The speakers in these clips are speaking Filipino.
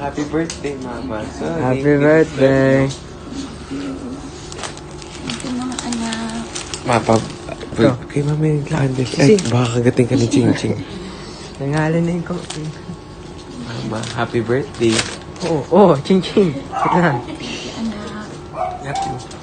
Happy birthday, Mama. Sorry. Happy birthday. Ito mga anak. Mapa, Ito. kay Mama yung candle. Ay, Kasi- baka kagating ka ni Ching Ching. Nangalan na yung coffee. Mama, happy birthday. Oo, oh, ching ching. Wait lang. Anak. Happy.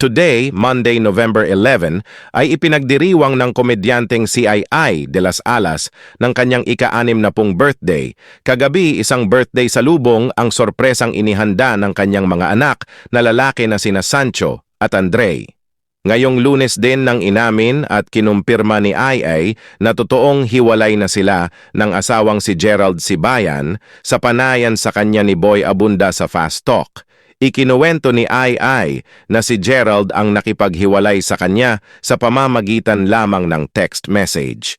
Today, Monday, November 11, ay ipinagdiriwang ng komedyanteng si Ai de las Alas ng kanyang ika-anim na pong birthday. Kagabi, isang birthday sa lubong ang sorpresang inihanda ng kanyang mga anak na lalaki na sina Sancho at Andre. Ngayong lunes din nang inamin at kinumpirma ni Ai na totoong hiwalay na sila ng asawang si Gerald Sibayan sa panayan sa kanya ni Boy Abunda sa Fast Talk. Ikinuwento ni Ai Ai na si Gerald ang nakipaghiwalay sa kanya sa pamamagitan lamang ng text message.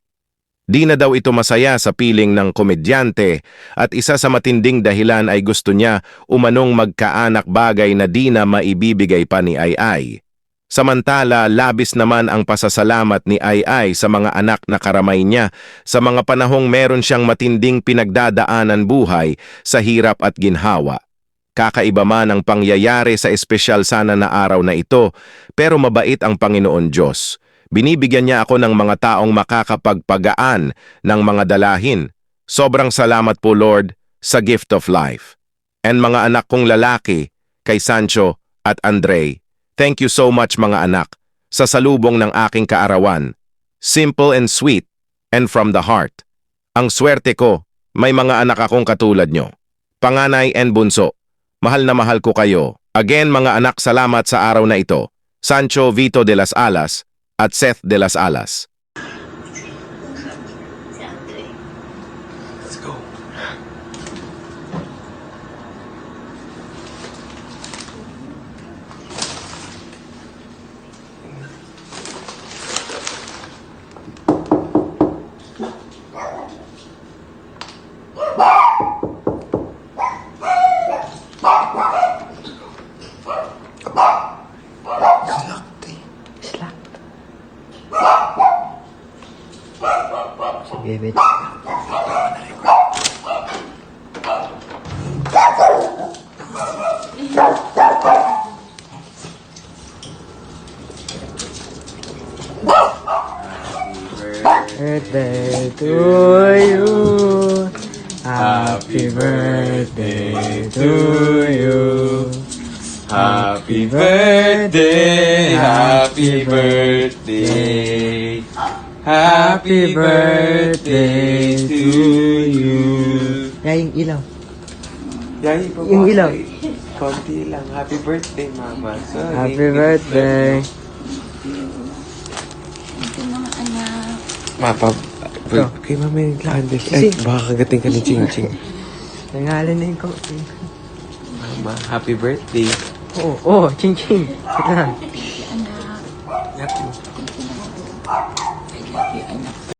Di na daw ito masaya sa piling ng komedyante at isa sa matinding dahilan ay gusto niya umanong magkaanak bagay na di na maibibigay pa ni Ai Ai. Samantala, labis naman ang pasasalamat ni Ai Ai sa mga anak na karamay niya sa mga panahong meron siyang matinding pinagdadaanan buhay sa hirap at ginhawa. Kakaiba man ang pangyayari sa espesyal sana na araw na ito, pero mabait ang Panginoon Diyos. Binibigyan niya ako ng mga taong makakapagpagaan ng mga dalahin. Sobrang salamat po Lord sa gift of life. And mga anak kong lalaki, kay Sancho at Andre, thank you so much mga anak sa salubong ng aking kaarawan. Simple and sweet and from the heart. Ang swerte ko, may mga anak akong katulad nyo. Panganay and bunso. Mahal na mahal ko kayo. Again mga anak salamat sa araw na ito. Sancho Vito de las Alas at Seth de las Alas. Sige, wait. Birthday to you. Happy birthday to you. Happy birthday, happy birthday. Happy birthday to you. Yeah, yung ilaw. Yay, pa Yung ilaw. Konti lang. Happy birthday, Mama. Sorry. Happy birthday. Ito mga anak. Mapa, Ito. kay Mama yung candle. Ay, Kasi- baka kagating ka ni Ching Ching. Nangalan na yung coffee. Mama, happy birthday. Oo, oh, ching ching. Lang. Anak. Happy. I love you, anak.